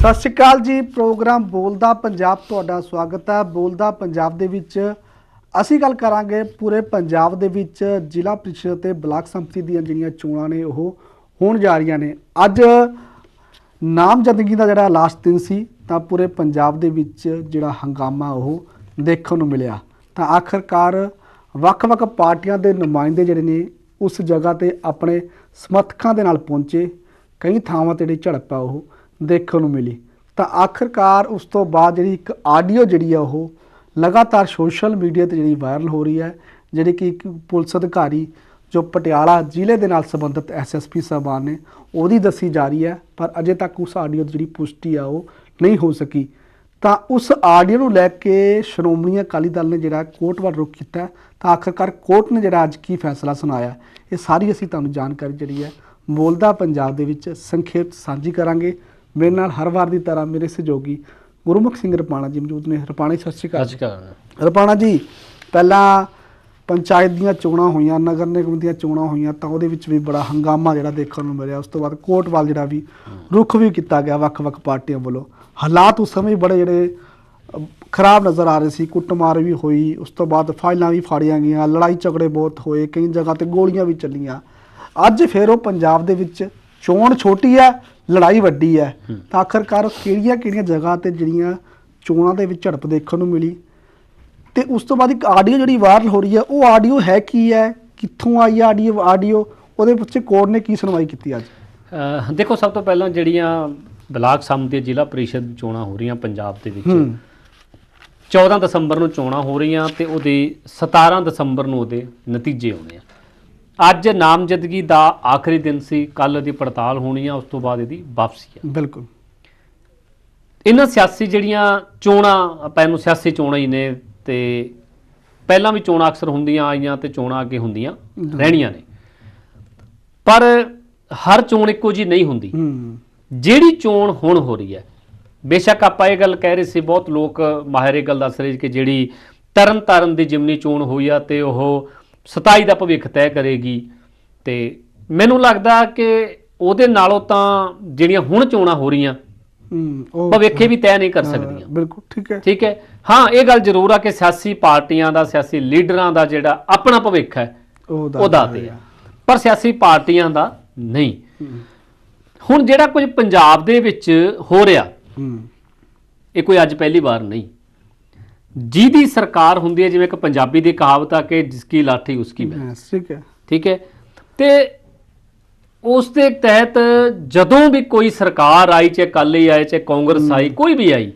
ਸਤਿ ਸ਼੍ਰੀ ਅਕਾਲ ਜੀ, ਪ੍ਰੋਗਰਾਮ ਬੋਲਦਾ ਪੰਜਾਬ ਤੁਹਾਡਾ ਸਵਾਗਤ ਹੈ। ਬੋਲਦਾ ਪੰਜਾਬ ਦੇ ਵਿੱਚ ਅਸੀਂ ਗੱਲ ਕਰਾਂਗੇ ਪੂਰੇ ਪੰਜਾਬ ਦੇ ਵਿੱਚ ਜ਼ਿਲ੍ਹਾ ਪ੍ਰੀਸ਼ਦ ਤੇ ਬਲਾਕ ਸੰਮਤੀ ਦੀਆਂ ਜਿਹੜੀਆਂ ਚੋਣਾਂ ਨੇ, ਉਹ ਹੋਣ ਜਾ ਰਹੀਆਂ ਨੇ। ਅੱਜ ਨਾਮਜ਼ਦਗੀ ਦਾ ਜਿਹੜਾ ਲਾਸਟ ਦਿਨ ਸੀ, ਤਾਂ ਪੂਰੇ ਪੰਜਾਬ ਦੇ ਵਿੱਚ ਜਿਹੜਾ ਹੰਗਾਮਾ, ਉਹ ਦੇਖਣ ਨੂੰ ਮਿਲਿਆ। ਤਾਂ ਆਖਰਕਾਰ ਵੱਖ-ਵੱਖ ਪਾਰਟੀਆਂ ਦੇ ਨੁਮਾਇੰਦੇ ਜਿਹੜੇ ਨੇ, ਉਸ ਜਗ੍ਹਾ ਤੇ ਆਪਣੇ ਸਮਰਥਕਾਂ ਦੇ ਨਾਲ ਪਹੁੰਚੇ। ਕਈ ਥਾਵਾਂ ਤੇ ਜਿਹੜੀ ਝੜਪ ਆ, ਉਹ ਦੇਖਣ ਨੂੰ ਮਿਲੀ। ਤਾਂ ਆਖਰਕਾਰ ਉਸ ਤੋਂ ਬਾਅਦ ਜਿਹੜੀ ਇੱਕ ਆਡੀਓ ਜਿਹੜੀ ਆ ਉਹ ਲਗਾਤਾਰ ਸੋਸ਼ਲ ਮੀਡੀਆ ਤੇ ਜਿਹੜੀ ਵਾਇਰਲ ਹੋ ਰਹੀ ਹੈ, ਜਿਹੜੀ ਕਿ ਇੱਕ ਪੁਲਿਸ ਅਧਿਕਾਰੀ ਜੋ ਪਟਿਆਲਾ ਜ਼ਿਲ੍ਹੇ ਦੇ ਨਾਲ ਸੰਬੰਧਿਤ ਐਸਐਸਪੀ ਸਾਹਿਬਾਨ ਨੇ, ਉਹਦੀ ਦੱਸੀ ਜਾ ਰਹੀ ਹੈ, ਪਰ ਅਜੇ ਤੱਕ ਉਸ ਆਡੀਓ ਦੀ ਜਿਹੜੀ ਪੁਸ਼ਟੀ ਆ ਉਹ ਨਹੀਂ ਹੋ ਸਕੀ। ਤਾਂ ਉਸ ਆਡੀਓ ਨੂੰ ਲੈ ਕੇ ਸ਼੍ਰੋਮਣੀ ਅਕਾਲੀ ਦਲ ਨੇ ਜਿਹੜਾ ਕੋਰਟ ਵੱਲ ਰੁਖ ਕੀਤਾ, ਤਾਂ ਆਖਰਕਾਰ ਕੋਰਟ ਨੇ ਜਿਹੜਾ ਅੱਜ ਕੀ ਫੈਸਲਾ ਸੁਣਾਇਆ, ਇਹ ਸਾਰੀ ਅਸੀਂ ਤੁਹਾਨੂੰ ਜਾਣਕਾਰੀ ਜਿਹੜੀ ਹੈ ਬੋਲਦਾ ਪੰਜਾਬ ਦੇ ਵਿੱਚ ਸੰਖੇਪ ਸਾਂਝੀ ਕਰਾਂਗੇ। ਮੇਰੇ ਨਾਲ ਹਰ ਵਾਰ ਦੀ ਤਰ੍ਹਾਂ ਮੇਰੇ ਸਹਿਯੋਗੀ ਗੁਰਮੁਖ ਸਿੰਘ ਰਪਾਣਾ ਜੀ ਮੌਜੂਦ ਨੇ। ਰਪਾਣਾ ਜੀ ਸਤਿ ਸ਼੍ਰੀ ਅਕਾਲ। ਅੱਜ ਕੱਲ੍ਹ ਰਪਾਣਾ ਜੀ ਪਹਿਲਾਂ ਪੰਚਾਇਤ ਦੀਆਂ ਚੋਣਾਂ ਹੋਈਆਂ ਨਗਰ ਨਿਗਮ ਦੀਆਂ ਚੋਣਾਂ ਹੋਈਆਂ ਤਾਂ ਉਹਦੇ ਵਿੱਚ ਵੀ ਬੜਾ ਹੰਗਾਮਾ ਜਿਹੜਾ ਦੇਖਣ ਨੂੰ ਮਿਲਿਆ। ਉਸ ਤੋਂ ਬਾਅਦ ਕੋਰਟ ਵੱਲ ਜਿਹੜਾ ਵੀ ਰੁਖ ਵੀ ਕੀਤਾ ਗਿਆ ਵੱਖ-ਵੱਖ ਪਾਰਟੀਆਂ ਵੱਲੋਂ। ਹਾਲਾਤ ਉਸ ਸਮੇਂ ਬੜੇ ਜਿਹੜੇ ਖਰਾਬ ਨਜ਼ਰ ਆ ਰਹੇ ਸੀ। ਕੁੱਟਮਾਰ ਵੀ ਹੋਈ ਉਸ ਤੋਂ ਬਾਅਦ ਫਾਈਲਾਂ ਵੀ ਫਾੜੀਆਂ ਗਈਆਂ ਲੜਾਈ ਝਗੜੇ ਬਹੁਤ ਹੋਏ ਕਈ ਜਗ੍ਹਾ ਤੇ ਗੋਲੀਆਂ ਵੀ ਚੱਲੀਆਂ। ਅੱਜ ਫਿਰ ਉਹ ਪੰਜਾਬ ਦੇ ਵਿੱਚ ਚੋਣ ਛੋਟੀ ਹੈ ਲੜਾਈ ਵੱਡੀ ਹੈ। ਤਾਂ ਆਖਰਕਾਰ ਕਿਹੜੀਆਂ ਕਿਹੜੀਆਂ ਜਗ੍ਹਾ ਤੇ ਜਿਹੜੀਆਂ ਚੋਣਾਂ ਦੇ ਵਿੱਚ ਝੜਪ ਦੇਖਣ ਨੂੰ ਮਿਲੀ? ਤੇ ਉਸ ਤੋਂ ਬਾਅਦ ਇੱਕ ਆਡੀਓ ਜਿਹੜੀ ਵਾਇਰਲ ਹੋ ਰਹੀ ਹੈ ਉਹ ਆਡੀਓ ਹੈ ਕੀ ਹੈ? ਕਿੱਥੋਂ ਆਈ ਆਡੀਓ ਆਡੀਓ? ਉਹਦੇ ਪਿੱਛੇ ਕੋਰਟ ਨੇ ਕੀ ਸੁਣਵਾਈ ਕੀਤੀ ਅੱਜ? ਦੇਖੋ ਸਭ ਤੋਂ ਪਹਿਲਾਂ ਜਿਹੜੀਆਂ ਬਲਾਕ ਸੰਮਤੀ ਜ਼ਿਲ੍ਹਾ ਪ੍ਰੀਸ਼ਦ ਚੋਣਾਂ ਹੋ ਰਹੀਆਂ ਪੰਜਾਬ ਦੇ ਵਿੱਚ ਹੂੰ। 14 ਦਸੰਬਰ ਨੂੰ ਚੋਣਾਂ ਹੋ ਰਹੀਆਂ ਤੇ ਉਹਦੇ 17 ਦਸੰਬਰ ਨੂੰ ਉਹਦੇ ਨਤੀਜੇ ਆਉਣੇ ਆ। ਅੱਜ ਨਾਮਜ਼ਦਗੀ ਦਾ ਆਖਰੀ ਦਿਨ ਸੀ। ਕੱਲ ਦੀ ਪੜਤਾਲ ਹੋਣੀ ਆ ਉਸ ਤੋਂ ਬਾਅਦ ਇਹਦੀ ਵਾਪਸੀ ਆ। ਬਿਲਕੁਲ। ਇਹਨਾਂ ਸਿਆਸੀ ਜਿਹੜੀਆਂ ਚੋਣਾਂ ਆਪਾਂ ਇਹਨੂੰ ਸਿਆਸੀ ਚੋਣਾਂ ਹੀ ਨੇ ਤੇ ਪਹਿਲਾਂ ਵੀ ਚੋਣਾਂ ਅਕਸਰ ਹੁੰਦੀਆਂ ਆਈਆਂ ਤੇ ਚੋਣਾਂ ਅੱਗੇ ਹੁੰਦੀਆਂ ਰਹਿਣੀਆਂ ਨੇ। ਪਰ ਹਰ ਚੋਣ ਇੱਕੋ ਜੀ ਨਹੀਂ ਹੁੰਦੀ। ਜਿਹੜੀ ਚੋਣ ਹੁਣ ਹੋ ਰਹੀ ਹੈ ਬੇਸ਼ੱਕ ਆਪਾਂ ਇਹ ਗੱਲ ਕਹਿ ਰਹੇ ਸੀ ਬਹੁਤ ਲੋਕ ਮਾਹਿਰ ਇਹ ਗੱਲ ਦੱਸ ਰਹੇ ਕਿ ਜਿਹੜੀ ਤਰਨ ਤਾਰਨ ਦੀ ਜਿਮਨੀ ਚੋਣ ਹੋਈ ਆ ਤੇ ਉਹ 27 ਦਾ ਭਵਿੱਖ ਤੈਅ ਕਰੇਗੀ ਤੇ ਮੈਨੂੰ ਲੱਗਦਾ ਕਿ ਉਹਦੇ ਨਾਲੋਂ ਤਾਂ ਜਿਹੜੀਆਂ ਹੁਣ ਚੋਣਾਂ ਹੋ ਰਹੀਆਂ ਹੂੰ ਉਹ ਭਵਿੱਖੇ ਵੀ ਤੈਅ ਨਹੀਂ ਕਰ ਸਕਦੀਆਂ। ਬਿਲਕੁਲ ਠੀਕ ਹੈ। ਠੀਕ ਹੈ? ਹਾਂ ਇਹ ਗੱਲ ਜ਼ਰੂਰ ਆ ਕਿ ਸਿਆਸੀ ਪਾਰਟੀਆਂ ਦਾ ਸਿਆਸੀ ਲੀਡਰਾਂ ਦਾ ਜਿਹੜਾ ਆਪਣਾ ਭਵਿੱਖ ਹੈ ਉਹ ਦਾ ਤੇ ਹੈ। ਪਰ ਸਿਆਸੀ ਪਾਰਟੀਆਂ ਦਾ ਨਹੀਂ। ਹੁਣ ਜਿਹੜਾ ਕੁਝ ਪੰਜਾਬ ਦੇ ਵਿੱਚ ਹੋ ਰਿਹਾ ਹੂੰ। ਇਹ ਕੋਈ ਅੱਜ ਪਹਿਲੀ ਵਾਰ ਨਹੀਂ। ਜਿਹਦੀ ਸਰਕਾਰ ਹੁੰਦੀ ਹੈ ਜਿਵੇਂ ਇੱਕ ਪੰਜਾਬੀ ਦੀ ਕਹਾਵਤ ਆ ਕਿ ਜਿਸਕੀ ਲਾਠੀ ਉਸਕੀ ਮੈਂ ਹਾਂ, ਠੀਕ ਹੈ। ਠੀਕ ਹੈ? ਤੇ ਉਸ ਦੇ ਤਹਿਤ ਜਦੋਂ ਵੀ ਕੋਈ ਸਰਕਾਰ ਆਈ ਚਾਹੇ ਅਕਾਲੀ ਆਏ ਚਾਹੇ ਕਾਂਗਰਸ ਆਈ ਕੋਈ ਵੀ ਆਈ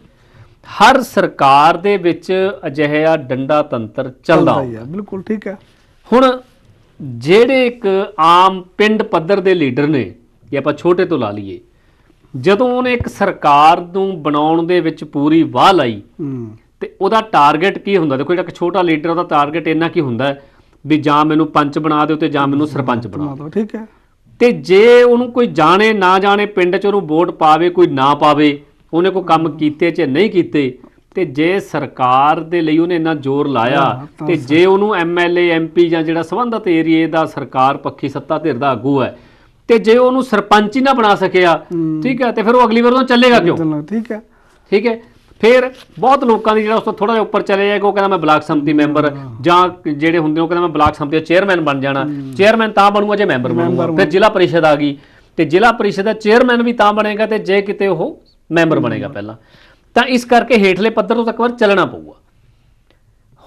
ਹਰ ਸਰਕਾਰ ਦੇ ਵਿੱਚ ਅਜਿਹਾ ਡੰਡਾ ਤੰਤਰ ਚੱਲਦਾ ਹੀ ਹੈ ਬਿਲਕੁਲ ਠੀਕ ਹੈ। ਹੁਣ ਜਿਹੜੇ ਇੱਕ ਆਮ ਪਿੰਡ ਪੱਧਰ ਦੇ ਲੀਡਰ ਨੇ ਜੇ ਆਪਾਂ ਛੋਟੇ ਤੋਂ ਲਾ ਲਈਏ ਜਦੋਂ ਉਹਨੇ ਇੱਕ ਸਰਕਾਰ ਨੂੰ ਬਣਾਉਣ ਦੇ ਵਿੱਚ ਪੂਰੀ ਵਾਹ ਲਾਈ ਹੂੰ। ਤੇ ਉਹਦਾ ਟਾਰਗੇਟ ਕੀ ਹੁੰਦਾ? ਦੇਖੋ ਜਿਹੜਾ ਇੱਕ ਛੋਟਾ ਲੀਡਰ ਉਹਦਾ ਟਾਰਗੇਟ ਇੰਨਾ ਕੀ ਹੁੰਦਾ ਵੀ ਜਾਂ ਮੈਨੂੰ ਪੰਚ ਬਣਾ ਦਿਓ ਤੇ ਜਾਂ ਮੈਨੂੰ ਸਰਪੰਚ ਬਣਾ ਦਿਓ। ਠੀਕ ਹੈ। ਤੇ ਜੇ ਉਹਨੂੰ ਕੋਈ ਜਾਣੇ ਨਾ ਜਾਣੇ ਪਿੰਡ 'ਚ ਉਹਨੂੰ ਵੋਟ ਪਾਵੇ ਕੋਈ ਨਾ ਪਾਵੇ ਉਹਨੇ ਕੋਈ ਕੰਮ ਕੀਤੇ ਚ ਨਹੀਂ ਕੀਤੇ ਤੇ ਜੇ ਸਰਕਾਰ ਦੇ ਲਈ ਉਹਨੇ ਇੰਨਾ ਜ਼ੋਰ ਲਾਇਆ ਤਾਂ ਜੇ ਉਹਨੂੰ ਐਮਐਲਏ ਐਮਪੀ ਜਾਂ ਜਿਹੜਾ ਸੰਬੰਧਤ ਏਰੀਏ ਦਾ ਸਰਕਾਰ ਪੱਖੀ ਸੱਤਾ ਧਿਰ ਦਾ ਆਗੂ ਹੈ ਤੇ ਜੇ ਉਹਨੂੰ ਸਰਪੰਚ ਹੀ ਨਾ ਬਣਾ ਸਕਿਆ। ਠੀਕ ਹੈ ਤੇ ਫਿਰ ਉਹ ਅਗਲੀ ਵਾਰ ਉਹ ਚੱਲੇਗਾ ਕਿਉਂ? ਠੀਕ ਹੈ। ਠੀਕ ਹੈ। ਫਿਰ ਬਹੁਤ ਲੋਕਾਂ ਦੀ ਜਿਹੜਾ ਉਸ ਤੋਂ ਥੋੜਾ ਜਿਹਾ ਉੱਪਰ ਚਲੇ ਜਾਏਗਾ ਉਹ ਕਹਿੰਦਾ ਮੈਂ ਬਲਾਕ ਸੰਮਤੀ ਮੈਂਬਰ ਜਾਂ ਜਿਹੜੇ ਹੁੰਦੇ ਉਹ ਕਹਿੰਦਾ ਮੈਂ ਬਲਾਕ ਸੰਮਤੀ ਦਾ ਚੇਅਰਮੈਨ ਬਣ ਜਾਣਾ। ਚੇਅਰਮੈਨ ਤਾਂ ਬਣੂਗਾ ਜੇ ਮੈਂਬਰ ਬਣੂਗਾ। ਫਿਰ ਜ਼ਿਲ੍ਹਾ ਪਰਿਸ਼ਦ ਆ ਗਈ। ਤੇ ਜ਼ਿਲ੍ਹਾ ਪਰਿਸ਼ਦ ਦਾ ਚੇਅਰਮੈਨ ਵੀ ਤਾਂ ਬਣੇਗਾ ਤੇ ਜੇ ਕਿਤੇ ਉਹ ਮੈਂਬਰ ਬਣੇਗਾ ਪਹਿਲਾਂ। ਤਾਂ ਇਸ ਕਰਕੇ ਹੇਠਲੇ ਪੱਧਰ ਤੋਂ ਤੱਕ ਵਾਰ ਚੱਲਣਾ ਪਊਗਾ।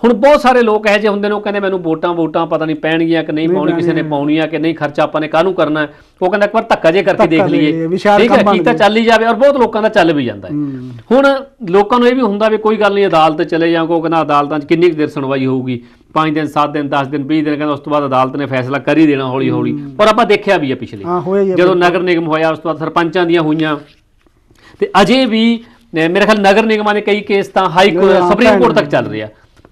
ਹੁਣ ਬਹੁਤ ਸਾਰੇ ਲੋਕ ਇਹੋ ਜਿਹੇ ਹੁੰਦੇ ਨੇ ਉਹ ਕਹਿੰਦੇ ਮੈਨੂੰ ਵੋਟਾਂ ਵੋਟਾਂ ਪਤਾ ਨਹੀਂ ਪੈਣਗੀਆਂ ਕਿ ਨਹੀਂ ਪਾਉਣੀ ਕਿਸੇ ਨੇ ਪਾਉਣੀਆਂ ਕਿ ਨਹੀਂ ਖਰਚਾ ਆਪਾਂ ਨੇ ਕਾਹਨੂੰ ਕਰਨਾ। ਉਹ ਕਹਿੰਦਾ ਇੱਕ ਵਾਰ ਧੱਕਾ ਜੇ ਕਰਕੇ ਦੇਖ ਲਈਏ। ਠੀਕ ਹੈ ਕੀਤਾ। ਚੱਲ ਹੀ ਜਾਵੇ ਔਰ ਬਹੁਤ ਲੋਕਾਂ ਦਾ ਚੱਲ ਵੀ ਜਾਂਦਾ ਹੈ। ਹੁਣ ਲੋਕਾਂ ਨੂੰ ਇਹ ਵੀ ਹੁੰਦਾ ਵੀ ਕੋਈ ਗੱਲ ਨਹੀਂ ਅਦਾਲਤ ਚਲੇ ਜਾਓ ਕੋ ਕਹਿੰਦਾ ਅਦਾਲਤਾਂ 'ਚ ਕਿੰਨੀ ਕੁ ਦੇਰ ਸੁਣਵਾਈ ਹੋਊਗੀ? 5 ਦਿਨ 7 ਦਿਨ 10 ਦਿਨ 20 ਦਿਨ ਕਹਿੰਦਾ ਉਸ ਤੋਂ ਬਾਅਦ ਅਦਾਲਤ ਨੇ ਫੈਸਲਾ ਕਰ ਹੀ ਦੇਣਾ ਹੌਲੀ ਹੌਲੀ ਪਰ ਆਪਾਂ ਦੇਖਿਆ ਵੀ ਹੈ ਪਿਛਲੇ ਜਦੋਂ ਨਗਰ ਨਿਗਮ ਹੋਇਆ ਉਸ ਤੋਂ ਬਾਅਦ ਸਰਪੰਚਾਂ ਦੀਆਂ ਹੋਈਆਂ। ਤੇ ਅਜੇ ਵੀ ਮੇਰੇ ਖਿਆਲ ਨਗਰ ਨਿਗਮਾਂ ਦੇ ਕਈ ਕੇਸ ਤਾਂ ਹਾਈ ਸੁਪਰੀਮ ਕੋਰਟ ਤੱਕ ਚੱਲ ਰਿਹਾ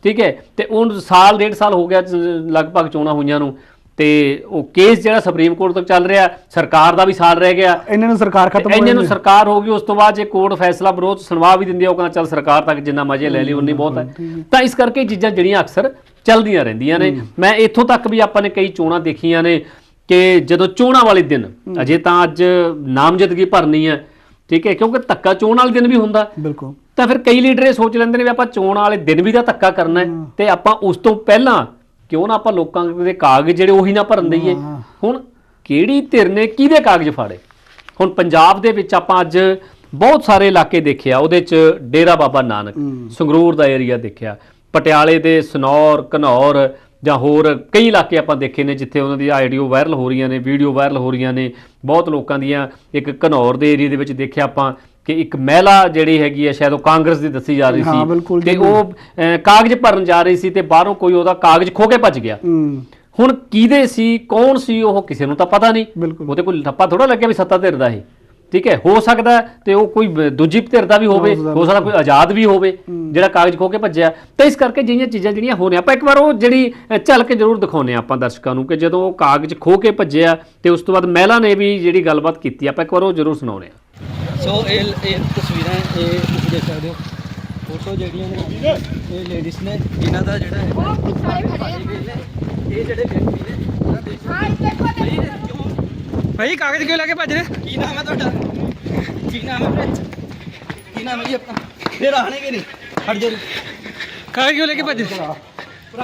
ਠੀਕ ਹੈ? ਤੇ ਹੁਣ ਸਾਲ ਡੇਢ ਸਾਲ ਹੋ ਗਿਆ ਲਗਭਗ ਚੋਣਾਂ ਹੋਈਆਂ ਨੂੰ। ਤੇ ਉਹ ਕੇਸ ਜਿਹੜਾ ਸੁਪਰੀਮ ਕੋਰਟ ਤੱਕ ਚੱਲ ਰਿਹਾ ਸਰਕਾਰ ਦਾ ਵੀ ਸਾਲ ਰਹਿ ਗਿਆ। ਇਹਨਾਂ ਨੂੰ ਸਰਕਾਰ ਖਤਮ ਹੋ ਇੰਨੇ ਨੂੰ ਜਾਂਦੀ ਸਰਕਾਰ ਹੋ ਗਈ ਉਸ ਤੋਂ ਬਾਅਦ ਜੇ ਕੋਰਟ ਫੈਸਲਾ ਵਿਰੋਧ ਸੁਣਵਾ ਵੀ ਦਿੰਦੀ ਆ ਉਹ ਕਹਿੰਦਾ ਚੱਲ ਸਰਕਾਰ ਤੱਕ ਜਿੰਨਾ ਮਜ਼ੇ ਲੈ ਲਈ ਉਨੀ ਬਹੁਤ ਹੈ। ਤਾਂ ਇਸ ਕਰਕੇ ਚੀਜ਼ਾਂ ਜਿਹੜੀਆਂ ਅਕਸਰ ਚੱਲਦੀਆਂ ਰਹਿੰਦੀਆਂ ਨੇ। ਮੈਂ ਇੱਥੋਂ ਤੱਕ ਵੀ ਆਪਾਂ ਨੇ ਕਈ ਚੋਣਾਂ ਦੇਖੀਆਂ ਨੇ ਕਿ ਜਦੋਂ ਚੋਣਾਂ ਵਾਲੇ ਦਿਨ ਅਜੇ ਤਾਂ ਅੱਜ ਨਾਮਜ਼ਦਗੀ ਭਰਨੀ ਹੈ ਠੀਕ ਹੈ? ਕਿਉਂਕਿ ਧੱਕਾ ਚੋਣ ਵਾਲੇ ਦਿਨ ਵੀ ਹੁੰਦਾ। ਬਿਲਕੁਲ। ਤਾਂ ਫਿਰ ਕਈ ਲੀਡਰ ਇਹ ਸੋਚ ਲੈਂਦੇ ਨੇ ਵੀ ਆਪਾਂ ਚੋਣ ਵਾਲੇ ਦਿਨ ਵੀ ਤਾਂ ਧੱਕਾ ਕਰਨਾ ਹੈ ਤੇ ਆਪਾਂ ਉਸ ਤੋਂ ਪਹਿਲਾਂ ਕਿਉਂ ਨਾ ਆਪਾਂ ਲੋਕਾਂ ਦੇ ਕਾਗਜ਼ ਜਿਹੜੇ ਉਹੀ ਨਾ ਭਰਨ ਦਈਏ। ਹੁਣ ਕਿਹੜੀ ਧਿਰ ਨੇ ਕਿਹਦੇ ਕਾਗਜ਼ ਫਾੜੇ ਹੁਣ ਪੰਜਾਬ ਦੇ ਵਿੱਚ ਆਪਾਂ ਅੱਜ ਬਹੁਤ ਸਾਰੇ ਇਲਾਕੇ ਦੇਖਿਆ ਉਹਦੇ ਚ ਡੇਰਾ ਬਾਬਾ ਨਾਨਕ। ਸੰਗਰੂਰ ਦਾ ਏਰੀਆ ਦੇਖਿਆ ਪਟਿਆਲੇ ਦੇ ਸਨੌਰ ਘਨੌਰ ਜਾਂ ਹੋਰ ਕਈ ਇਲਾਕੇ ਆਪਾਂ ਦੇਖੇ ਨੇ ਜਿੱਥੇ ਉਹਨਾਂ ਦੀ ਆਡੀਓ ਵਾਇਰਲ ਹੋ ਰਹੀਆਂ ਨੇ ਵੀਡੀਓ ਵਾਇਰਲ ਹੋ ਰਹੀਆਂ ਨੇ ਬਹੁਤ ਲੋਕਾਂ ਦੀਆਂ ਇੱਕ ਘਨੌਰ ਦੇ ਏਰੀਆ ਦੇ ਵਿੱਚ ਦੇਖਿਆ ਆਪਾਂ ਕਿ ਇੱਕ ਮਹਿਲਾ ਜਿਹੜੀ ਹੈਗੀ ਹੈ ਸ਼ਾਇਦ ਉਹ ਕਾਂਗਰਸ ਦੀ ਦੱਸੀ ਜਾ ਰਹੀ ਸੀ। ਤੇ। ਉਹ ਕਾਗਜ਼ ਭਰਨ ਜਾ ਰਹੀ ਸੀ ਤੇ ਬਾਹਰੋਂ ਕੋਈ ਉਹਦਾ ਕਾਗਜ਼ ਖੋ ਕੇ ਭੱਜ ਗਿਆ। ਹੁਣ ਕਿਹਦੇ ਸੀ ਕੌਣ ਸੀ ਉਹ ਕਿਸੇ ਨੂੰ ਤਾਂ ਪਤਾ ਨਹੀਂ। ਉਹਦੇ ਕੋਈ ਠੱਪਾ ਥੋੜਾ ਲੱਗਿਆ ਵੀ ਸੱਤਾ ਧਿਰ ਦਾ ਇਹ ਠੀਕ ਹੈ ਹੋ ਸਕਦਾ ਤੇ ਉਹ ਕੋਈ ਦੂਜੀ ਧਿਰ ਦਾ ਵੀ ਹੋਵੇ ਹੋ ਸਕਦਾ ਕੋਈ ਆਜ਼ਾਦ ਵੀ ਹੋਵੇ ਜਿਹੜਾ ਕਾਗਜ਼ ਖੋ ਕੇ ਭੱਜਿਆ। ਤਾਂ ਇਸ ਕਰਕੇ ਜਿਹੜੀਆਂ ਚੀਜ਼ਾਂ ਜਿਹੜੀਆਂ ਹੋ ਰਹੀਆਂ ਆਪਾਂ ਇੱਕ ਵਾਰ ਉਹ ਜਿਹੜੀ ਝਲਕ ਜ਼ਰੂਰ ਦਿਖਾਉਂਦੇ ਹਾਂ ਆਪਾਂ ਦਰਸ਼ਕਾਂ ਨੂੰ ਕਿ ਜਦੋਂ ਉਹ ਕਾਗਜ਼ ਖੋ ਕੇ ਭੱਜਿਆ ਤੇ ਉਸ ਤੋਂ ਬਾਅਦ ਮਹਿਲਾ ਨੇ ਵੀ ਜਿਹੜੀ ਗੱਲਬਾਤ ਕੀਤੀ ਆਪਾਂ ਇੱਕ ਵਾਰ ਉਹ ਜ਼ਰੂਰ ਸੁਣਾਉਂਦੇ ਹਾਂ। ਸੋ ਇਹ ਇਹ ਤਸਵੀਰਾਂ ਇਹ ਤੁਸੀਂ ਦੇਖ ਸਕਦੇ ਹੋ। ਫੋਟੋ ਜਿਹੜੀਆਂ ਨੇ ਇਹ ਲੇਡੀਜ਼ ਨੇ ਇਹਨਾਂ ਦਾ ਜਿਹੜਾ ਹੈ ਇਹ ਜਿਹੜੇ ਵਿਅਕਤੀ ਨੇ ਦੇ ਭਾਈ ਕਾਗਜ਼ ਕਿਉਂ ਲੈ ਕੇ ਭੱਜ ਰਹੇ? ਕੀ ਨਾਮ ਹੈ ਤੁਹਾਡਾ? ਕੀ ਨਾਮ ਹੈ ਵੀਰੇ ਕੀ ਨਾਮ ਹੈ ਜੀ ਆਪਣਾ? ਫੇਰ ਆਣੇ ਕਿ ਨਹੀਂ? ਹਟ ਜਾ ਕਾਗਜ਼ ਕਿਉਂ ਲੈ ਕੇ ਭੱਜ ਭਰਾ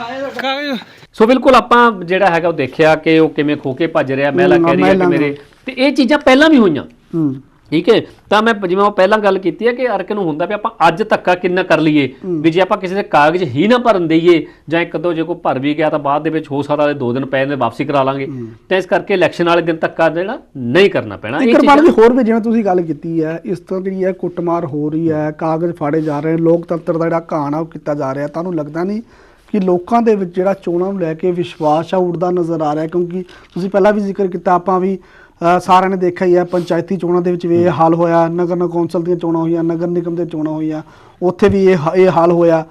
ਹੈ ਤੁਹਾਡਾ। ਕਾਗਜ਼ ਸੋ ਬਿਲਕੁਲ ਆਪਾਂ ਜਿਹੜਾ ਹੈਗਾ ਉਹ ਦੇਖਿਆ ਕਿ ਉਹ ਕਿਵੇਂ ਖੋ ਕੇ ਭੱਜ ਰਿਹਾ ਮਹਿਲਾ ਹਮ, ਕਹਿ ਰਹੀ ਹੈ ਕਿ ਮੇਰੇ ਤੇ ਇਹ ਚੀਜ਼ਾਂ ਪਹਿਲਾਂ ਵੀ ਹੋਈਆਂ। ਹੂੰ। ਠੀਕ ਹੈ? ਤਾਂ ਮੈਂ ਜਿਵੇਂ ਉਹ ਪਹਿਲਾਂ ਗੱਲ ਕੀਤੀ ਹੈ ਕਿ ਅਰਕ ਨੂੰ ਹੁੰਦਾ ਵੀ ਆਪਾਂ ਅੱਜ ਧੱਕਾ ਕਿੰਨਾ ਕਰ ਲਈਏ? ਵੀ ਜੇ ਆਪਾਂ ਕਿਸੇ ਦੇ ਕਾਗਜ਼ ਹੀ ਨਾ ਭਰਨ ਦਈਏ ਜਾਂ ਇੱਕ ਦੋ ਜੇ ਕੋਈ ਭਰ ਵੀ ਗਿਆ ਤਾਂ ਬਾਅਦ ਦੇ ਵਿੱਚ ਹੋ ਸਕਦਾ ਇਹ ਦੋ ਦਿਨ ਪਏ ਨੇ ਵਾਪਸੀ ਕਰਾ ਲਾਂਗੇ। ਤਾਂ ਇਸ ਕਰਕੇ ਇਲੈਕਸ਼ਨ ਵਾਲੇ ਦਿਨ ਧੱਕਾ ਜਿਹੜਾ ਨਹੀਂ ਕਰਨਾ ਪੈਣਾ। ਇੱਕ ਰਮਾਨ ਜੀ ਹੋਰ ਵੀ ਜਿਵੇਂ ਤੁਸੀਂ ਗੱਲ ਕੀਤੀ ਹੈ ਇਸ ਤਰ੍ਹਾਂ ਜਿਹੜੀ ਹੈ ਕੁੱਟਮਾਰ ਹੋ ਰਹੀ ਹੈ ਕਾਗਜ਼ ਫਾੜੇ ਜਾ ਰਹੇ ਨੇ ਲੋਕਤੰਤਰ ਦਾ ਜਿਹੜਾ ਘਾਣ ਆ ਉਹ ਕੀਤਾ ਜਾ ਰਿਹਾ। ਤੁਹਾਨੂੰ ਲੱਗਦਾ ਨਹੀਂ ਕਿ ਲੋਕਾਂ ਦੇ ਵਿੱਚ ਜਿਹੜਾ ਚੋਣਾਂ ਨੂੰ ਲੈ ਕੇ ਵਿਸ਼ਵਾਸ ਆ ਉੱਡਦਾ ਨਜ਼ਰ ਆ ਰਿਹਾ? ਕਿਉਂਕਿ ਤੁਸੀਂ ਪਹਿਲਾਂ ਵੀ ਜ਼ਿਕਰ ਕੀਤਾ ਆਪਾਂ ਵੀ ਸਾਰਿਆਂ ਨੇ ਦੇਖਿਆ ਹੀ ਹੈ ਪੰਚਾਇਤੀ ਚੋਣਾਂ ਦੇ ਵਿੱਚ ਵੀ ਇਹ ਹਾਲ ਹੋਇਆ ਨਗਰ ਨਿਗਮ ਕੌਂਸਲ ਦੀਆਂ ਚੋਣਾਂ ਹੋਈਆਂ ਨਗਰ ਨਿਗਮ ਦੀਆਂ ਚੋਣਾਂ ਹੋਈਆਂ ਉੱਥੇ ਵੀ ਇਹ ਇਹ ਹਾਲ ਹੋਇਆ।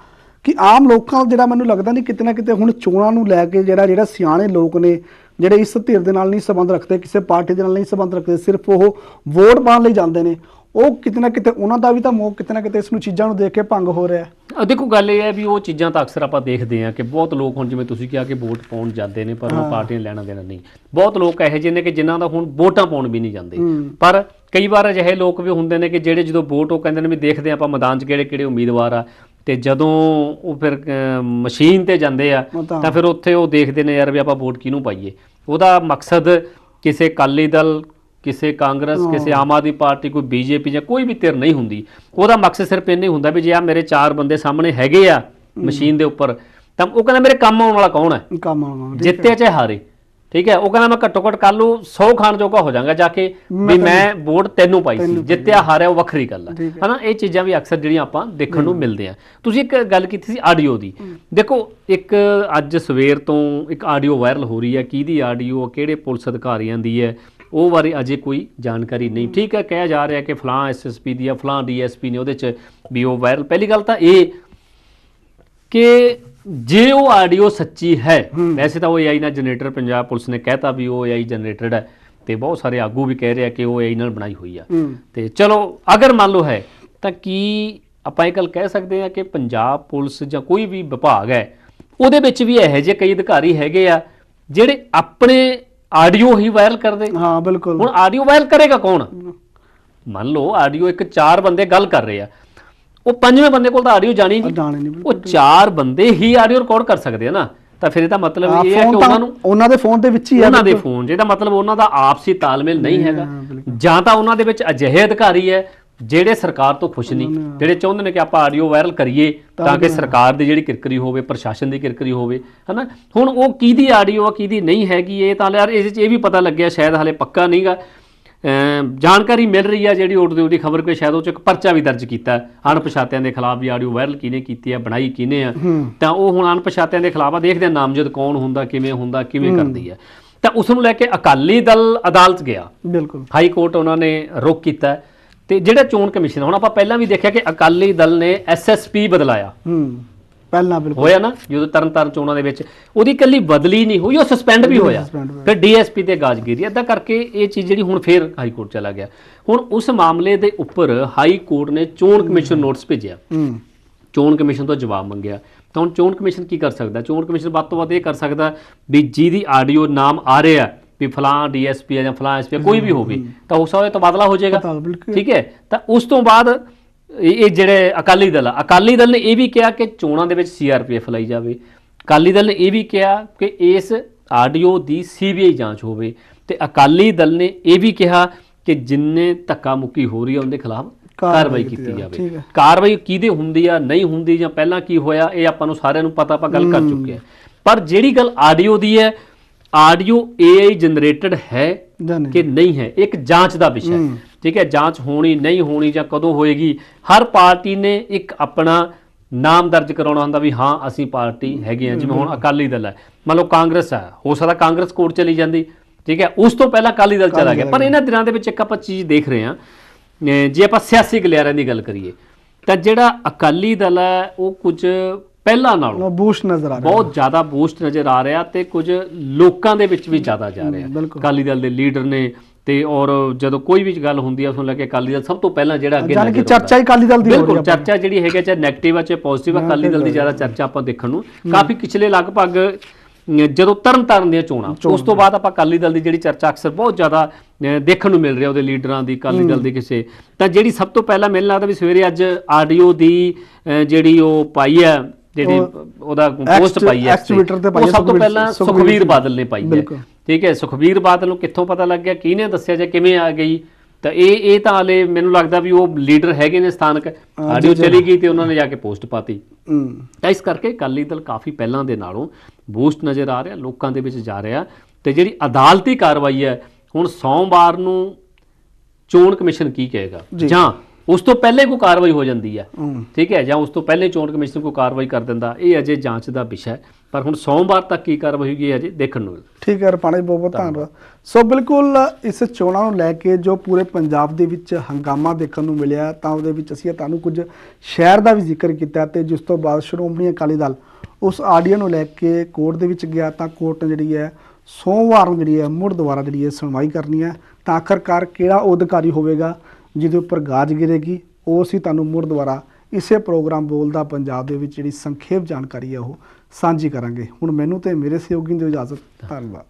ਕਿ ਆਮ ਲੋਕਾਂ ਜਿਹੜਾ ਮੈਨੂੰ ਲੱਗਦਾ ਨਹੀਂ ਕਿਤੇ ਨਾ ਕਿਤੇ ਹੁਣ ਚੋਣਾਂ ਨੂੰ ਲੈ ਕੇ ਜਿਹੜਾ ਜਿਹੜਾ ਸਿਆਣੇ ਲੋਕ ਨੇ ਜਿਹੜੇ ਇਸ ਧਿਰ ਦੇ ਨਾਲ ਨਹੀਂ ਸੰਬੰਧ ਰੱਖਦੇ ਕਿਸੇ ਪਾਰਟੀ ਦੇ ਨਾਲ ਨਹੀਂ ਸੰਬੰਧ ਰੱਖਦੇ ਸਿਰਫ ਉਹ ਵੋਟ ਪਾਉਣ ਲਈ ਜਾਂਦੇ ਨੇ। ਉਹ ਕਿਤੇ ਨਾ ਕਿਤੇ ਉਹਨਾਂ ਦਾ ਵੀ ਤਾਂ ਮੋਹ ਕਿਤੇ ਨਾ ਕਿਤੇ ਇਸ ਨੂੰ ਚੀਜ਼ਾਂ ਨੂੰ ਦੇਖ ਕੇ ਭੰਗ ਹੋ ਰਿਹਾ ਹੈ। ਦੇਖੋ ਗੱਲ ਇਹ ਹੈ ਵੀ ਉਹ ਚੀਜ਼ਾਂ ਤਾਂ ਅਕਸਰ ਆਪਾਂ ਦੇਖਦੇ ਹਾਂ ਕਿ ਬਹੁਤ ਲੋਕ ਹੁਣ ਜਿਵੇਂ ਤੁਸੀਂ ਕਿਹਾ ਕਿ ਵੋਟ ਪਾਉਣ ਜਾਂਦੇ ਨੇ ਪਰ ਉਹ ਪਾਰਟੀਆਂ ਲੈਣਾ ਦੇਣਾ ਨਹੀਂ। ਬਹੁਤ ਲੋਕ ਇਹੋ ਜਿਹੇ ਨੇ ਕਿ ਜਿਨ੍ਹਾਂ ਦਾ ਹੁਣ ਵੋਟਾਂ ਪਾਉਣ ਵੀ ਨਹੀਂ ਜਾਂਦੇ। ਹੂੰ। ਪਰ ਕਈ ਵਾਰ ਅਜਿਹੇ ਲੋਕ ਵੀ ਹੁੰਦੇ ਨੇ ਕਿ ਜਿਹੜੇ ਜਦੋਂ ਵੋਟ ਉਹ ਕਹਿੰਦੇ ਨੇ ਵੀ ਦੇਖਦੇ ਹਾਂ ਆਪਾਂ ਮੈਦਾਨ 'ਚ ਕਿਹੜੇ ਕਿਹੜੇ ਉਮੀਦਵਾਰ ਆ ਤੇ ਜਦੋਂ ਉਹ ਫਿਰ ਮਸ਼ੀਨ ਤੇ ਜਾਂਦੇ ਆ ਉਹ ਤਾਂ- ਤਾਂ ਫਿਰ ਉੱਥੇ ਉਹ ਦੇਖਦੇ ਨੇ ਯਾਰ ਵੀ ਆਪਾਂ ਵੋਟ ਕਿਹਨੂੰ ਪਾਈਏ। ਉਹਦਾ ਮਕਸਦ ਕਿਸੇ ਅਕਾਲੀ ਦਲ ਕਿਸੇ ਕਾਂਗਰਸ ਕਿਸੇ ਆਮ ਆਦਮੀ ਪਾਰਟੀ ਕੋਈ ਬੀਜੇਪੀ ਜਾਂ ਕੋਈ ਵੀ ਧਿਰ ਨਹੀਂ ਹੁੰਦੀ। ਉਹਦਾ ਮਕਸਦ ਸਿਰਫ ਇੰਨੇ ਹੁੰਦਾ ਵੀ ਜੇ ਆ ਮੇਰੇ ਚਾਰ ਬੰਦੇ ਸਾਹਮਣੇ ਹੈਗੇ ਆ ਮਸ਼ੀਨ ਦੇ ਉੱਪਰ ਤਾਂ ਉਹ ਕਹਿੰਦਾ ਮੇਰੇ ਕੰਮ ਆਉਣ ਵਾਲਾ ਕੌਣ ਹੈ? ਕੰਮ ਆਉਣਾ ਜਿੱਤੇ ਚਾਹੇ ਹਾਰੇ ਠੀਕ ਹੈ? ਉਹ ਕਹਿੰਦਾ ਮੈਂ ਘੱਟੋ ਘੱਟ ਕੱਲ ਨੂੰ 100 ਖਾਣ ਜੋਗਾ ਹੋ ਜਾਵਾਂਗਾ ਜਾ ਕੇ ਵੀ ਮੈਂ ਵੋਟ ਤੈਨੂੰ ਪਾਈ ਸੀ। ਜਿੱਤਿਆ ਹਾਰਿਆ ਉਹ ਵੱਖਰੀ ਗੱਲ ਹੈ। ਹਨਾ? ਇਹ ਚੀਜ਼ਾਂ ਵੀ ਅਕਸਰ ਜਿਹੜੀਆਂ ਆਪਾਂ ਦੇਖਣ ਨੂੰ ਮਿਲਦੇ ਆ। ਤੁਸੀਂ ਇੱਕ ਗੱਲ ਕੀਤੀ ਸੀ ਆਡੀਓ ਦੀ। ਦੇਖੋ ਇੱਕ ਅੱਜ ਸਵੇਰ ਤੋਂ ਇੱਕ ਆਡੀਓ ਵਾਇਰਲ ਹੋ ਰਹੀ ਹੈ। ਕਿਹਦੀ ਆਡੀਓ ਕਿਹੜੇ ਪੁਲਿਸ ਅਧਿਕਾਰੀਆਂ ਦੀ ਹੈ? ਉਹ ਬਾਰੇ ਅਜੇ ਕੋਈ ਜਾਣਕਾਰੀ ਨਹੀਂ। ਠੀਕ ਹੈ ਕਿਹਾ ਜਾ ਰਿਹਾ ਕਿ ਫਲਾਂ ਐਸਐਸਪੀ ਦੀ ਆ ਫਲਾਂ ਡੀਐਸਪੀ ਨੇ ਉਹਦੇ ਚ ਵੀ ਉਹ ਵਾਇਰਲ ਪਹਿਲੀ ਗੱਲ ਤਾਂ ਇਹ ਕਿ ਜੇ ਉਹ ਆਡੀਓ ਸੱਚੀ ਹੈ ਵੈਸੇ ਤਾਂ ਉਹ AI ਨਾਲ ਜਨਰੇਟਰ ਪੰਜਾਬ ਪੁਲਿਸ ਨੇ ਕਹਿਤਾ ਵੀ ਉਹ AI ਜਨਰੇਟਡ ਹੈ ਤੇ ਬਹੁਤ ਸਾਰੇ ਆਗੂ ਵੀ ਕਹਿ ਰਹੇ ਕਿ ਉਹ AI ਨਾਲ ਬਣਾਈ ਹੋਈ ਆ। ਤੇ ਚਲੋ ਅਗਰ ਮੰਨ ਲਓ ਹੈ ਤਾਂ ਕੀ ਆਪਾਂ ਇਹ ਗੱਲ ਕਹਿ ਸਕਦੇ ਆ ਕਿ ਪੰਜਾਬ ਪੁਲਿਸ ਜਾਂ ਕੋਈ ਵੀ ਵਿਭਾਗ ਹੈ ਉਹਦੇ ਵਿੱਚ ਵੀ ਇਹੋ ਜਿਹੇ ਕਈ ਅਧਿਕਾਰੀ ਹੈਗੇ ਆ ਜਿਹੜੇ ਆਪਣੇ ਆਡੀਓ ਹੀ ਵਾਇਰਲ ਕਰਦੇ ਹਾਂ ਬਿਲਕੁਲ। ਹੁਣ ਆਡੀਓ ਵਾਇਰਲ ਕਰੇਗਾ ਕੌਣ? ਮੰਨ ਲਓ ਆਡੀਓ ਇੱਕ ਚਾਰ ਬੰਦੇ ਗੱਲ ਕਰ ਰਹੇ ਆ। ਉਹ ਪੰਜਵੇਂ ਬੰਦੇ ਕੋਲ ਤਾਂ ਆਡੀਓ ਜਾਣੀ ਨਹੀਂ ਉਹ ਚਾਰ ਬੰਦੇ ਹੀ ਆਡੀਓ ਰਿਕਾਰਡ ਕਰ ਸਕਦੇ ਆ ਨਾ। ਤਾਂ ਫਿਰ ਇਹਦਾ ਮਤਲਬ ਇਹ ਹੈ ਕਿ ਉਹਨਾਂ ਨੂੰ ਉਹਨਾਂ ਦੇ ਫੋਨ ਦੇ ਵਿੱਚ ਹੀ ਹੈ ਉਹਨਾਂ ਦੇ ਫੋਨ ਜਿਹਦਾ ਮਤਲਬ ਉਹਨਾਂ ਦਾ ਆਪਸੀ ਤਾਲਮੇਲ ਨਹੀਂ ਹੈਗਾ। ਜਾਂ ਤਾਂ ਉਹਨਾਂ ਦੇ ਵਿੱਚ ਅਜਿਹੇ ਅਧਿਕਾਰੀ ਹੈ ਜਿਹੜੇ ਸਰਕਾਰ ਤੋਂ ਖੁਸ਼ ਨਹੀਂ ਜਿਹੜੇ ਚਾਹੁੰਦੇ ਨੇ ਕਿ ਆਪਾਂ ਆਡੀਓ ਵਾਇਰਲ ਕਰੀਏ ਤਾਂ ਕਿ ਸਰਕਾਰ ਦੀ ਜਿਹੜੀ ਕਿਰਕਰੀ ਹੋਵੇ ਪ੍ਰਸ਼ਾਸਨ ਦੀ ਕਿਰਕਰੀ ਹੋਵੇ ਹਨਾ? ਹੁਣ ਉਹ ਕਿਹਦੀ ਆਡੀਓ ਆ ਕਿਹਦੀ ਨਹੀਂ ਹੈਗੀ ਇਹ ਤਾਂ ਯਾਰ ਇਸ 'ਚ ਇਹ ਵੀ ਪਤਾ ਲੱਗਿਆ ਸ਼ਾਇਦ ਹਲੇ ਪੱਕਾ ਨਹੀਂਗਾ। ਜਾਣਕਾਰੀ ਮਿਲ ਰਹੀ ਆ ਜਿਹੜੀ ਉੜਦੀ ਉਹਦੀ ਖਬਰ ਕੋਈ ਸ਼ਾਇਦ ਉਹ ਚ ਇੱਕ ਪਰਚਾ ਵੀ ਦਰਜ ਕੀਤਾ। ਅਣਪਛਾਤਿਆਂ ਦੇ ਖਿਲਾਫ ਵੀ ਆਡੀਓ ਵਾਇਰਲ ਕਿਹਨੇ ਕੀਤੀ ਆ ਬਣਾਈ ਕਿਹਨੇ ਆ। ਤਾਂ ਉਹ ਹੁਣ ਅਣਪਛਾਤਿਆਂ ਦੇ ਖਿਲਾਫ ਆ ਦੇਖਦੇ ਆ ਨਾਮਜ਼ਦ ਕੌਣ ਹੁੰਦਾ ਕਿਵੇਂ ਹੁੰਦਾ ਕਿਵੇਂ ਕਰਦੀ ਆ। ਤਾਂ ਉਸ ਨੂੰ ਲੈ ਕੇ ਅਕਾਲੀ ਦਲ ਅਦਾਲਤ ਗਿਆ। ਬਿਲਕੁਲ। ਹਾਈ ਕੋਰਟ ਉਹਨਾਂ ਨੇ ਰੋਕ ਕੀਤਾ। ਤੇ ਜਿਹੜਾ ਚੋਣ ਕਮਿਸ਼ਨ ਹੁਣ ਆਪਾਂ ਪਹਿਲਾਂ ਵੀ ਦੇਖਿਆ ਕਿ ਅਕਾਲੀ ਦਲ ਨੇ ਐਸਐਸਪੀ ਬਦਲਾਇਆ। ਹੂੰ ਪਹਿਲਾਂ ਬਿਲਕੁਲ। ਹੋਇਆ ਨਾ ਜਦੋਂ ਤਰਨਤਾਰਨ ਚੋਣਾਂ ਦੇ ਵਿੱਚ ਉਹਦੀ ਇਕੱਲੀ ਬਦਲੀ ਨਹੀਂ ਹੋਈ ਉਹ ਸਸਪੈਂਡ ਵੀ ਹੋਇਆ। ਫਿਰ ਡੀਐਸਪੀ ਤੇ ਗਾਜਗੀਰੀ ਏਦਾਂ ਕਰਕੇ ਇਹ ਚੀਜ਼ ਜਿਹੜੀ ਹੁਣ ਫੇਰ ਹਾਈ ਕੋਰਟ ਚਲਾ ਗਿਆ। ਹੁਣ ਉਸ ਮਾਮਲੇ ਦੇ ਉੱਪਰ ਹਾਈ ਕੋਰਟ ਨੇ ਚੋਣ ਕਮਿਸ਼ਨ ਨੋਟਿਸ ਭੇਜਿਆ। ਹੂੰ। ਚੋਣ ਕਮਿਸ਼ਨ ਤੋਂ ਜਵਾਬ ਮੰਗਿਆ। ਤਾਂ ਹੁਣ ਚੋਣ ਕਮਿਸ਼ਨ ਕੀ ਕਰ ਸਕਦਾ? ਚੋਣ ਕਮਿਸ਼ਨ ਵੱਧ ਤੋਂ ਵੱਧ ਇਹ ਕਰ ਸਕਦਾ ਵੀ ਜਿਹਦੀ ਆਡੀਓ ਨਾਮ ਆ ਰਿਹਾ ਵੀ ਫਲਾਂ ਡੀਐਸਪੀ ਹੈ ਜਾਂ ਫਲਾਂ ਐਸਪੀ ਕੋਈ ਵੀ ਹੋਵੇ ਤਾਂ ਉਸ ਸਮੇਂ ਤਬਾਦਲਾ ਹੋ ਜਾਏਗਾ। ਠੀਕ ਹੈ? ਤਾਂ ਉਸ ਤੋਂ ਬਾਅਦ ਇਹ ਜਿਹੜੇ ਅਕਾਲੀ ਦਲ ਆ ਅਕਾਲੀ ਦਲ ਨੇ ਇਹ ਵੀ ਕਿਹਾ ਕਿ ਚੋਣਾਂ ਦੇ ਵਿੱਚ ਸੀਆਰਪੀਐਫ ਲਈ ਜਾਵੇ। ਅਕਾਲੀ ਦਲ ਨੇ ਇਹ ਵੀ ਕਿਹਾ ਕਿ ਇਸ ਆਡੀਓ ਦੀ ਸੀਬੀਆਈ ਜਾਂਚ ਹੋਵੇ। ਤੇ ਅਕਾਲੀ ਦਲ ਨੇ ਇਹ ਵੀ ਕਿਹਾ ਕਿ ਜਿੰਨੇ ਧੱਕਾ ਮੁੱਕੀ ਹੋ ਰਹੀ ਹੈ ਉਹਦੇ ਖਿਲਾਫ ਕਾਰਵਾਈ ਕੀਤੀ ਜਾਵੇ। ਹੈ। ਕਾਰਵਾਈ ਕਿਹਦੇ ਹੁੰਦੀ ਆ ਨਹੀਂ ਹੁੰਦੀ ਜਾਂ ਪਹਿਲਾਂ ਕੀ ਹੋਇਆ ਇਹ ਆਪਾਂ ਨੂੰ ਸਾਰਿਆਂ ਨੂੰ ਪਤਾ ਆਪਾਂ ਗੱਲ ਕਰ ਚੁੱਕੇ ਹਾਂ ਪਰ ਜਿਹੜੀ ਗੱਲ ਆਡੀਓ ਦੀ ਹੈ ਆਡੀਓ AI ਜਨਰੇਟਡ ਹੈ ਕਿ ਨਹੀਂ ਹੈ? ਇੱਕ ਜਾਂਚ ਦਾ ਵਿਸ਼ਾ ਹੈ। ਠੀਕ ਹੈ? ਜਾਂਚ ਹੋਣੀ ਨਹੀਂ ਹੋਣੀ ਜਾਂ ਕਦੋਂ ਹੋਏਗੀ? ਹਰ ਪਾਰਟੀ ਨੇ ਇੱਕ ਆਪਣਾ ਨਾਮ ਦਰਜ ਕਰਾਉਣਾ ਹੁੰਦਾ ਵੀ ਹਾਂ ਅਸੀਂ ਪਾਰਟੀ ਹੈਗੇ ਹਾਂ। ਜਿਵੇਂ ਹੁਣ ਅਕਾਲੀ ਦਲ ਹੈ। ਮੰਨ ਲਓ ਕਾਂਗਰਸ ਹੈ। ਹੋ ਸਕਦਾ ਕਾਂਗਰਸ ਕੋਰਟ ਚਲੀ ਜਾਂਦੀ। ਠੀਕ ਹੈ? ਉਸ ਤੋਂ ਪਹਿਲਾਂ ਅਕਾਲੀ ਦਲ ਚਲਾ ਗਿਆ। ਪਰ ਇਹਨਾਂ ਦਿਨਾਂ ਦੇ ਵਿੱਚ ਇੱਕ ਆਪਾਂ ਚੀਜ਼ ਦੇਖ ਰਹੇ ਹਾਂ। ਅਹ ਜੇ ਆਪਾਂ ਸਿਆਸੀ ਗਲਿਆਰਿਆਂ ਦੀ ਗੱਲ ਕਰੀਏ ਤਾਂ ਜਿਹੜਾ ਅਕਾਲੀ ਦਲ ਹੈ ਉਹ ਕੁਝ ਪਹਿਲਾਂ ਨਾਲੋਂ ਉਹ ਬੂਸ਼ ਨਜ਼ਰ ਆ ਰਿਹਾ। ਬਹੁਤ ਜ਼ਿਆਦਾ ਬੂਸਟ ਨਜ਼ਰ ਆ ਰਿਹਾ ਤੇ ਕੁਝ ਲੋਕਾਂ ਦੇ ਵਿੱਚ ਵੀ ਜ਼ਿਆਦਾ ਜਾ ਰਿਹਾ। ਅਕਾਲੀ ਦਲ ਦੇ ਲੀਡਰ ਨੇ ਤੇ ਔਰ ਜਦੋਂ ਕੋਈ ਵੀ ਗੱਲ ਹੁੰਦੀ ਹੈ ਉਸ ਨੂੰ ਲੈ ਕੇ ਅਕਾਲੀ ਦਲ ਸਭ ਤੋਂ ਪਹਿਲਾਂ ਜਿਹੜਾ ਅੱਗੇ ਜਾਣੀ ਕਿ ਚਰਚਾ ਹੀ ਅਕਾਲੀ ਦਲ ਦੀ ਹੋ ਰਹੀ ਬਿਲਕੁਲ ਹੈ ਚਰਚਾ ਜਿਹੜੀ ਹੈਗਾ ਚਾਹੇ 네ਗੇਟਿਵ ਆ ਚਾਹੇ ਪੋਜ਼ਿਟਿਵ ਆ ਅਕਾਲੀ ਦਲ ਦੀ ਜ਼ਿਆਦਾ ਚਰਚਾ ਆਪਾਂ ਦੇਖਣ ਨੂੰ। ਕਾਫੀ ਪਿਛਲੇ ਲਗਭਗ ਜਦੋਂ ਤਰਨ ਤਾਰਨ ਦੀਆਂ ਚੋਣਾਂ ਉਸ ਤੋਂ ਬਾਅਦ ਆਪਾਂ ਅਕਾਲੀ ਦਲ ਦੀ ਜਿਹੜੀ ਚਰਚਾ ਅਕਸਰ ਬਹੁਤ ਜ਼ਿਆਦਾ ਦੇਖਣ ਨੂੰ ਮਿਲ ਰਹੀ ਹੈ ਉਹਦੇ ਲੀਡਰਾਂ ਦੀ ਅਕਾਲੀ ਦਲ ਦੀ ਕਿਸੇ। ਤਾਂ ਜਿਹੜੀ ਸਭ ਤੋਂ ਪਹਿਲਾਂ ਮੈਨੂੰ ਲੱਗਦਾ ਵੀ ਸਵੇਰੇ ਅੱਜ ਆਡੀਓ ਦੀ ਜਿਹੜੀ ਉਹ ਪਾਈ ਹੈ ਜਿਹੜੀ ਉਹਦਾ ਪੋਸਟ ਪਾਈ ਹੈ Twitter ਤੇ ਪਾਈ ਹੈ ਸਭ ਤੋਂ ਪਹਿਲਾਂ ਸਿੰਘ। ਬਾਦਲ ਨੇ ਪਾਈ ਹੈ। ਠੀਕ ਹੈ ਸੁਖਬੀਰ ਬਾਦਲ ਨੂੰ ਕਿੱਥੋਂ ਪਤਾ ਲੱਗਿਆ ਕਿਹਨੇ ਦੱਸਿਆ ਜਾਂ ਕਿਵੇਂ ਆ ਗਈ? ਤਾਂ ਇਹ ਇਹ ਤਾਂ ਹਲੇ ਮੈਨੂੰ ਲੱਗਦਾ ਵੀ ਉਹ ਲੀਡਰ ਹੈਗੇ ਨੇ ਸਥਾਨਕ। ਆਡੀਓ ਚਲੀ ਗਈ ਤੇ ਉਹਨਾਂ ਨੇ ਜਾ ਕੇ ਪੋਸਟ ਪਾਤੀ। ਤਾਂ ਇਸ ਕਰਕੇ ਅਕਾਲੀ ਦਲ ਕਾਫੀ ਪਹਿਲਾਂ ਦੇ ਨਾਲੋਂ ਬੂਸਟ ਨਜ਼ਰ ਆ ਰਿਹਾ ਲੋਕਾਂ ਦੇ ਵਿੱਚ ਜਾ ਰਿਹਾ ਤੇ ਜਿਹੜੀ ਅਦਾਲਤੀ ਕਾਰਵਾਈ ਹੈ ਹੁਣ ਸੋਮਵਾਰ ਨੂੰ ਚੋਣ ਕਮਿਸ਼ਨ ਕੀ ਕਹੇਗਾ? ਜੀ। ਉਸ ਤੋਂ ਪਹਿਲੇ ਕੋਈ ਕਾਰਵਾਈ ਹੋ ਜਾਂਦੀ ਹੈ ਹੂੰ। ਠੀਕ ਹੈ ਜਾਂ ਉਸ ਤੋਂ ਪਹਿਲੇ ਚੋਣ ਕਮਿਸ਼ਨ ਕੋਈ ਕਾਰਵਾਈ ਕਰ ਦਿੰਦਾ ਇਹ ਅਜੇ ਜਾਂਚ ਦਾ ਵਿਸ਼ਾ ਹੈ। ਪਰ ਹੁਣ ਸੋਮਵਾਰ ਤੱਕ ਕੀ ਕਾਰਵਾਈ ਹੋਈ ਇਹ ਅਜੇ ਦੇਖਣ ਨੂੰ ਠੀਕ ਹੈ ਰਪਾਣਾ ਜੀ ਬਹੁਤ ਬਹੁਤ ਧੰਨਵਾਦ। ਸੋ ਬਿਲਕੁਲ ਇਸ ਚੋਣਾਂ ਨੂੰ ਲੈ ਕੇ ਜੋ ਪੂਰੇ ਪੰਜਾਬ ਦੇ ਵਿੱਚ ਹੰਗਾਮਾ ਦੇਖਣ ਨੂੰ ਮਿਲਿਆ ਤਾਂ ਉਹਦੇ ਵਿੱਚ ਅਸੀਂ ਤੁਹਾਨੂੰ ਕੁਝ ਸ਼ਹਿਰ ਦਾ ਵੀ ਜ਼ਿਕਰ ਕੀਤਾ ਤੇ ਜਿਸ ਤੋਂ ਬਾਅਦ ਸ਼੍ਰੋਮਣੀ ਅਕਾਲੀ ਦਲ ਉਸ ਆਡੀਓ ਨੂੰ ਲੈ ਕੇ ਕੋਰਟ ਦੇ ਵਿੱਚ ਗਿਆ ਤਾਂ ਕੋਰਟ ਜਿਹੜੀ ਹੈ ਸੋਮਵਾਰ ਨੂੰ ਜਿਹੜੀ ਹੈ ਮੁੜ ਦੁਬਾਰਾ ਜਿਹੜੀ ਹੈ ਸੁਣਵਾਈ ਕਰਨੀ ਹੈ। ਤਾਂ ਆਖਰਕਾਰ ਕਿਹੜਾ ਅਧਿਕਾਰੀ ਹੋਵੇਗਾ? ਜਿਹਦੇ ਉੱਪਰ ਗਾਜ ਗਿਰੇਗੀ, ਉਹ ਅਸੀਂ ਤੁਹਾਨੂੰ ਮੁੜ ਦੁਬਾਰਾ ਇਸੇ ਪ੍ਰੋਗਰਾਮ ਬੋਲਦਾ ਪੰਜਾਬ ਦੇ ਵਿੱਚ ਜਿਹੜੀ ਸੰਖੇਪ ਜਾਣਕਾਰੀ ਹੈ ਉਹ ਸਾਂਝੀ ਕਰਾਂਗੇ। ਹੁਣ ਮੈਨੂੰ ਤੇ ਮੇਰੇ ਸਹਿਯੋਗੀ ਦੀ ਇਜਾਜ਼ਤ, ਧੰਨਵਾਦ।